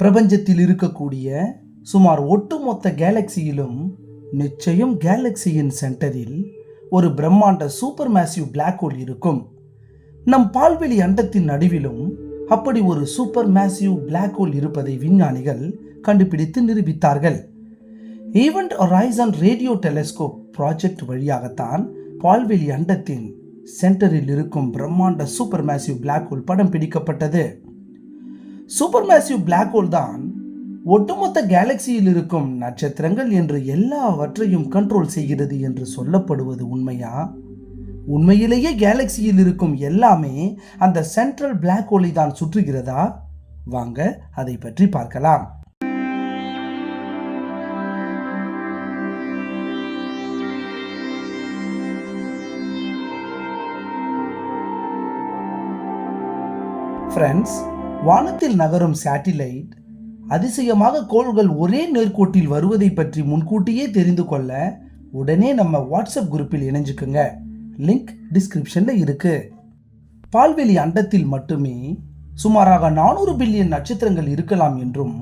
பிரபஞ்சத்தில் இருக்கக்கூடிய சுமார் ஒட்டுமொத்த கேலக்சியிலும் நிச்சயம் கேலக்சியின் சென்டரில் ஒரு பிரம்மாண்ட சூப்பர் மேசிவ் பிளாக் ஹோல் இருக்கும். நம் பால்வெளி அண்டத்தின் நடுவிலும் அப்படி ஒரு சூப்பர் மேசிவ் பிளாக் ஹோல் இருப்பதை விஞ்ஞானிகள் கண்டுபிடித்து நிரூபித்தார்கள். Event horizon radio telescope project வழியாகத்தான் பால்வெளி அண்டத்தின் சென்டரில் இருக்கும் பிரம்மாண்ட சூப்பர் மேசிவ் பிளாக் ஹோல் படம் பிடிக்கப்பட்டது. சூப்பர் மேசிவ் பிளாக் ஹோல் தான் ஒட்டுமொத்த கேலக்சியில் இருக்கும் நட்சத்திரங்கள் என்று எல்லாவற்றையும் கண்ட்ரோல் செய்கிறது என்று சொல்லப்படுவது உண்மையா? உண்மையிலேயே கேலக்சியில் இருக்கும் எல்லாமே அந்த சென்ட்ரல் பிளாக் ஹோலை தான் சுற்றுகிறதா? வாங்க அதை பற்றி பார்க்கலாம். ஃப்ரெண்ட்ஸ் வானத்தில் நகரும் சேட்டிலைட் அதிசயமாக கோள்கள் ஒரே நேர்கோட்டில் வருவதை பற்றி முன்கூட்டியே தெரிந்து கொள்ள உடனே நம்ம வாட்ஸ்அப் குரூப்பில் இணைஞ்சுக்குங்க. லிங்க் டிஸ்கிரிப்ஷனில் இருக்கு. பால்வெளி அண்டத்தில் மட்டுமே சுமாராக நானூறு பில்லியன் நட்சத்திரங்கள் இருக்கலாம் என்றும்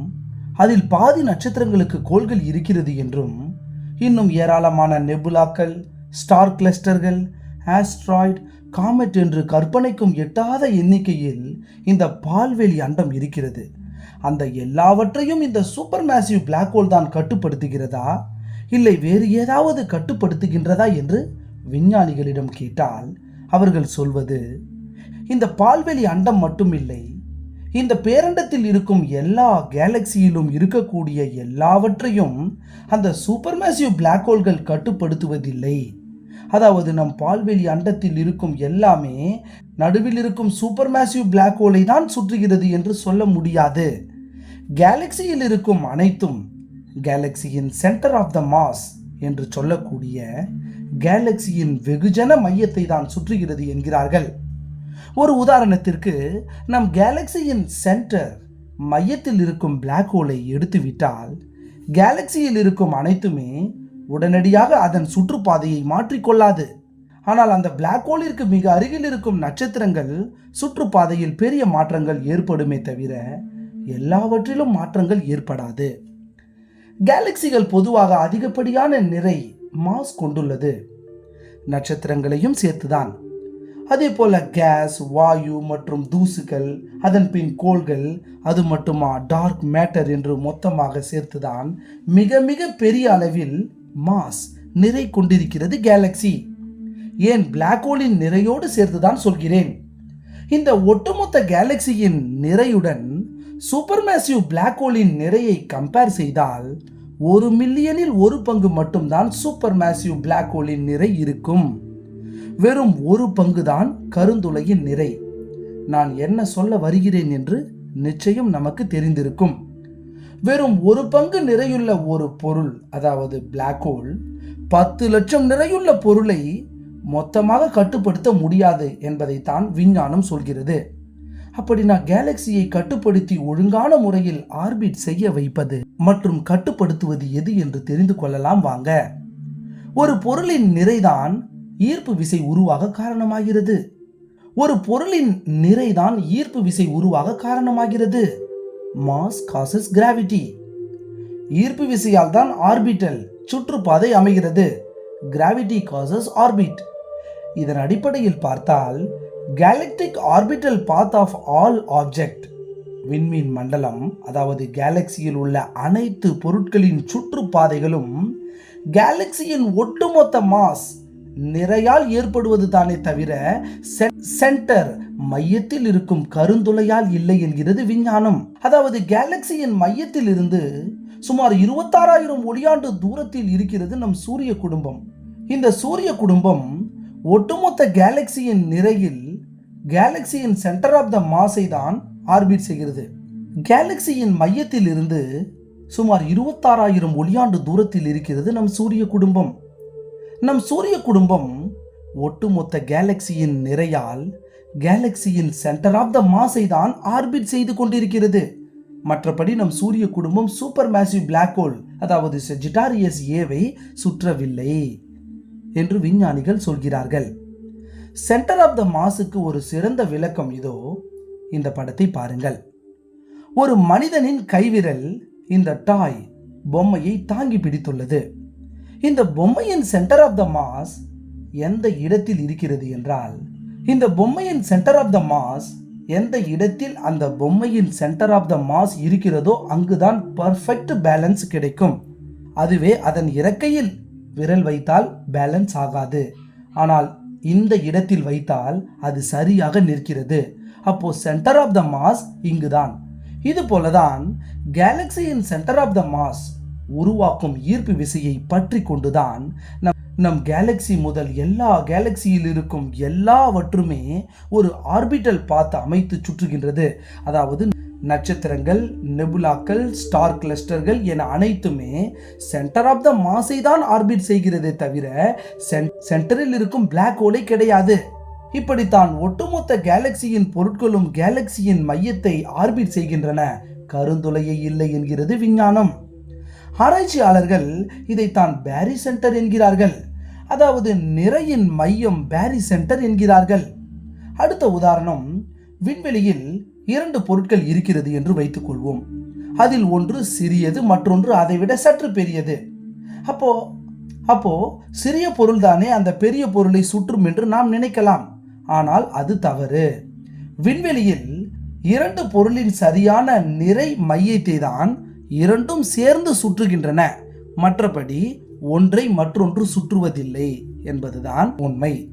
அதில் பாதி நட்சத்திரங்களுக்கு கோள்கள் இருக்கிறது என்றும் இன்னும் ஏராளமான நெபுலாக்கள் ஸ்டார் கிளஸ்டர்கள் ஆஸ்ட்ராய்ட் காமெட் என்று கற்பனைக்கும் எட்டாத எண்ணிக்கையில் இந்த பால்வெளி அண்டம் இருக்கிறது. அந்த எல்லாவற்றையும் இந்த சூப்பர் மேசிவ் பிளாக் ஹோல் தான் கட்டுப்படுத்துகிறதா? இல்லை வேறு ஏதாவது கட்டுப்படுத்துகின்றதா என்று விஞ்ஞானிகளிடம் கேட்டால் அவர்கள் சொல்வது இந்த பால்வெளி அண்டம் மட்டுமில்லை. இந்த பேரண்டத்தில் இருக்கும் எல்லா கேலக்சியிலும் இருக்கக்கூடிய எல்லாவற்றையும் அந்த சூப்பர் மேசிவ் பிளாக் ஹோல்கள் கட்டுப்படுத்துவதில்லை. அதாவது நம் பால்வெளி அண்டத்தில் இருக்கும் எல்லாமே நடுவில் இருக்கும் சூப்பர் மேசிவ் பிளாக் ஹோலை தான் சுற்றுகிறது என்று சொல்ல முடியாது. கேலக்சியில் இருக்கும் அனைத்தும் கேலக்சியின் சென்டர் ஆஃப் த மாஸ் என்று சொல்லக்கூடிய கேலக்சியின் வெகுஜன மையத்தை தான் சுற்றுகிறது என்கிறார்கள். ஒரு உதாரணத்திற்கு நம் கேலக்சியின் சென்டர் மையத்தில் இருக்கும் பிளாக் ஹோலை எடுத்துவிட்டால் கேலக்சியில் இருக்கும் அனைத்துமே உடனடியாக அதன் சுற்றுப்பாதையை மாற்றிக்கொள்ளாது. ஆனால் அந்த பிளாக் ஹோலிற்கு மிக அருகில் இருக்கும் நட்சத்திரங்கள் சுற்றுப்பாதையில் பெரிய மாற்றங்கள் ஏற்படுமே தவிர எல்லாவற்றிலும் மாற்றங்கள் ஏற்படாது. கேலக்சிகள் பொதுவாக அதிகப்படியான நிறை மாஸ் கொண்டுள்ளது. நட்சத்திரங்களையும் சேர்த்துதான். அதே போல கேஸ் வாயு மற்றும் தூசுகள் அதன் பின் கோள்கள் அது மட்டுமா டார்க் மேட்டர் என்று மொத்தமாக சேர்த்துதான் மிக மிக பெரிய அளவில் மாஸ் நிறை கொண்டிருக்கிறது கேலக்சி ஏன் பிளாக் ஹோலின் நிறையோடு சேர்த்துதான் சொல்கிறேன். இந்த ஒட்டுமொத்த கேலக்சியின் நிறையுடன் சூப்பர் மேசிவ் பிளாக் ஹோலின் நிறையை கம்பேர் செய்தால் ஒரு மில்லியனில் ஒரு பங்கு மட்டும்தான் சூப்பர் மேசிவ் பிளாக் ஹோலின் நிறை இருக்கும். வெறும் ஒரு பங்கு தான் கருந்துளையின் நிறை. நான் என்ன சொல்ல வருகிறேன் என்று நிச்சயம் நமக்கு தெரிந்திருக்கும். வெறும் ஒரு பங்கு நிறையுள்ள ஒரு பொருள் அதாவது பிளாக் ஹோல் பத்து லட்சம் நிறையுள்ள பொருளை மொத்தமாக கட்டுப்படுத்த முடியாது என்பதைத்தான் விஞ்ஞானம் சொல்கிறது. அப்படின்னா கேலக்சியை கட்டுப்படுத்தி ஒழுங்கான முறையில் ஆர்பிட் செய்ய வைப்பது மற்றும் கட்டுப்படுத்துவது எது என்று தெரிந்து கொள்ளலாம் வாங்க. ஒரு பொருளின் நிறைதான் ஈர்ப்பு விசை உருவாக காரணமாகிறது. ஒரு பொருளின் நிறைதான் ஈர்ப்பு விசை உருவாக காரணமாகிறது. Mass causes gravity. ஈர்ப்பு விசையால் தான் ஆர்பிட்டல் சுற்றுப்பாதை அமைகிறது. Gravity causes orbit. இதன் அடிப்படையில் பார்த்தால் galactic orbital path of all object. விண்மீன் மண்டலம் அதாவது கேலக்சியில் உள்ள அனைத்து பொருட்களின் சுற்றுப்பாதைகளும் கேலக்சியின் ஒட்டுமொத்த மாஸ் நிறையால் ஏற்படுவது தானே தவிர சென்டர் மையத்தில் இருக்கும் கருந்துளையால் இல்லை என்கிறது விஞ்ஞானம். அதாவது கேலக்சியின் மையத்தில் இருந்து சுமார் இருபத்தாறாயிரம் ஒளியாண்டு தூரத்தில் இருக்கிறது நம் சூரிய குடும்பம். இந்த சூரிய குடும்பம் ஒட்டுமொத்த கேலக்சியின் நிறையில் கேலக்சியின் சென்டர் ஆஃப் த மாஸை தான் ஆர்பிட் செய்கிறது. கேலக்சியின் மையத்தில் இருந்து சுமார் இருபத்தாறாயிரம் ஒளியாண்டு தூரத்தில் இருக்கிறது நம் சூரிய குடும்பம். நம் சூரிய குடும்பம் ஒட்டுமொத்த கேலக்சியின் நிறையால் கேலக்சியின் சென்டர் ஆஃப் த மாஸை தான் ஆர்பிட் செய்து கொண்டிருக்கிறது. மற்றபடி நம் சூரிய குடும்பம் சூப்பர் மேசிவ் பிளாக் ஹோல் அதாவது செஜிட்டாரியஸ் ஏவை சுற்றவில்லை என்று விஞ்ஞானிகள் சொல்கிறார்கள். சென்டர் ஆஃப் த மாஸுக்கு ஒரு சிறந்த விளக்கம் இதோ இந்த படத்தை பாருங்கள். ஒரு மனிதனின் கைவிரல் இந்த டாய் பொம்மையை தாங்கி பிடித்துள்ளது. இந்த பொம்மையின் சென்டர் ஆஃப் த மாஸ் எந்த இடத்தில் இருக்கிறது என்றால் இந்த பொம்மையின் சென்டர் ஆஃப் த மாஸ் எந்த இடத்தில் அந்த பொம்மையின் சென்டர் ஆஃப் த மாஸ் இருக்கிறதோ அங்குதான் பர்ஃபெக்ட் பேலன்ஸ் கிடைக்கும். அதுவே அதன் இறக்கையில் விரல் வைத்தால் பேலன்ஸ் ஆகாது. ஆனால் இந்த இடத்தில் வைத்தால் அது சரியாக நிற்கிறது. அப்போ சென்டர் ஆஃப் த மாஸ் இங்குதான். இது போலதான் கேலக்சியின் சென்டர் ஆஃப் த மாஸ் உருவாக்கும் ஈர்ப்பு விசையை பற்றி கொண்டுதான் நம் நம் கேலக்சி முதல் எல்லா கேலக்சியில் இருக்கும் எல்லாவற்றுமே ஒரு ஆர்பிட்டல் பாத் அமைத்து சுற்றுகின்றது. அதாவது நட்சத்திரங்கள் நெபுலாக்கள் ஸ்டார் கிளஸ்டர்கள் என அனைத்துமே சென்டர் ஆஃப் த மாஸை தான் ஆர்பிட் செய்கிறதே தவிர சென்டரில் இருக்கும் பிளாக் ஹோலே கிடையாது. இப்படித்தான் ஒட்டுமொத்த கேலக்சியின் பொருட்களும் கேலக்சியின் மையத்தை ஆர்பிட் செய்கின்றன. கருந்துளையே இல்லை என்கிறது விஞ்ஞானம். ஆராய்ச்சியாளர்கள் இதைத்தான் பேரி சென்டர் என்கிறார்கள். அதாவது நிறையின் மையம் பேரி சென்டர் என்கிறார்கள். அடுத்த உதாரணம் விண்வெளியில் இரண்டு பொருட்கள் இருக்கிறது என்று வைத்துக்கொள்வோம் அதில் ஒன்று சிறியது மற்றொன்று அதைவிட சற்று பெரியது. அப்போ அப்போ சிறிய பொருள் தானே அந்த பெரிய பொருளை சுற்றும் என்று நாம் நினைக்கலாம். ஆனால் அது தவறு. விண்வெளியில் இரண்டு பொருளின் சரியான நிறை மையத்தை தான் இரண்டும் சேர்ந்து சுற்றுகின்றன. மற்றபடி ஒன்றை மற்றொன்று சுற்றுவதில்லை என்பதுதான் உண்மை.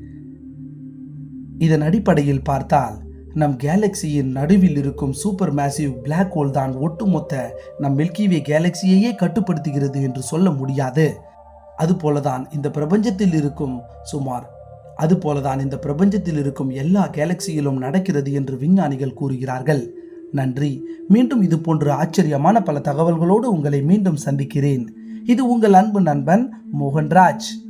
இதன் அடிப்படையில் பார்த்தால் நம் கேலக்சியின் நடுவில் இருக்கும் சூப்பர் மேசிவ் பிளாக் ஹோல் தான் ஒட்டுமொத்த நம் மில்கிவே கேலக்சியையே கட்டுப்படுத்துகிறது என்று சொல்ல முடியாது. அதுபோலதான் இந்த பிரபஞ்சத்தில் இருக்கும் சுமார் அதுபோலதான் இந்த பிரபஞ்சத்தில் இருக்கும் எல்லா கேலக்சியிலும் நடக்கிறது என்று விஞ்ஞானிகள் கூறுகிறார்கள். நன்றி. மீண்டும் இது போன்ற ஆச்சரியமான பல தகவல்களோடு உங்களை மீண்டும் சந்திக்கிறேன். இது உங்கள் அன்பு நண்பன் மோகன்ராஜ்.